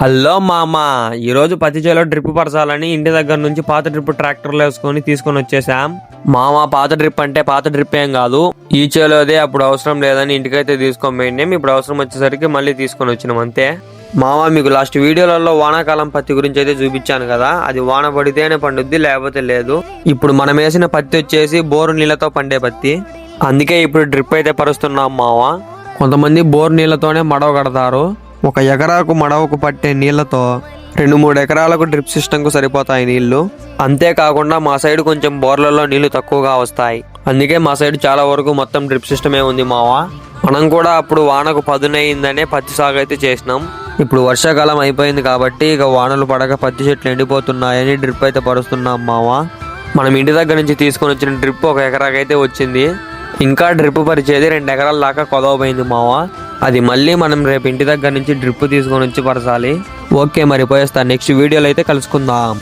Hello మామ ఈరోజు పత్తి చేలో డ్రిప్ పరచాలని ఇంటి దగ్గర నుంచి పాత డ్రిప్ ట్రాక్టర్లు వేసుకొని తీసుకొని వచ్చేసాం. మామ పాత డ్రిప్ అంటే పాత డ్రిప్ ఏం కాదు. ఈ చేలోదే అప్పుడు అవసరం లేదని ఇంటికైతే తీసుకొని పోయిండే. ఇప్పుడు అవసరం వచ్చేసరికి మళ్ళీ తీసుకొని వచ్చినాం అంతే. మామ మీకు లాస్ట్ వీడియోలలో వానాకాలం పత్తి గురించి అయితే చూపించాను కదా. అది వాన పడితేనే పండుద్ది లేకపోతే లేదు. ఇప్పుడు మనం వేసిన పత్తి వచ్చేసి బోరు నీళ్ళతో పండే పత్తి. అందుకే ఇప్పుడు డ్రిప్ అయితే పరుస్తున్నాం మావ కొంతమంది బోర్ నీళ్ళతోనే మడవ కడతారు. ఒక ఎకరాకు మడవకు పట్టే నీళ్ళతో రెండు మూడు ఎకరాలకు డ్రిప్ సిస్టంకు సరిపోతాయి నీళ్ళు. అంతేకాకుండా మా సైడ్ కొంచెం బోర్లలో నీళ్ళు తక్కువగా వస్తాయి. అందుకే మా సైడ్ చాలా వరకు మొత్తం డ్రిప్ సిస్టమే ఉంది మావా. మనం కూడా అప్పుడు వానకు పదునయిందనే పత్తి సాగు అయితే చేసినాం. ఇప్పుడు వర్షాకాలం అయిపోయింది కాబట్టి ఇక వానలు పడక పత్తి చెట్లు ఎండిపోతున్నాయని డ్రిప్ అయితే పరుస్తున్నాం మావా. మనం ఇంటి దగ్గర నుంచి తీసుకొని వచ్చిన డ్రిప్ ఒక ఎకరాకైతే వచ్చింది. ఇంకా డ్రిప్ పరిచేది రెండు ఎకరాల దాకా కొదవపోయింది మావా. అది మళ్ళీ మనం రేపు ఇంటి దగ్గర నుంచి డ్రిప్ తీసుకొని వచ్చి పరచాలి. ఓకే మరి పోయేస్తా. నెక్స్ట్ వీడియోలో అయితే కలుసుకుందాం.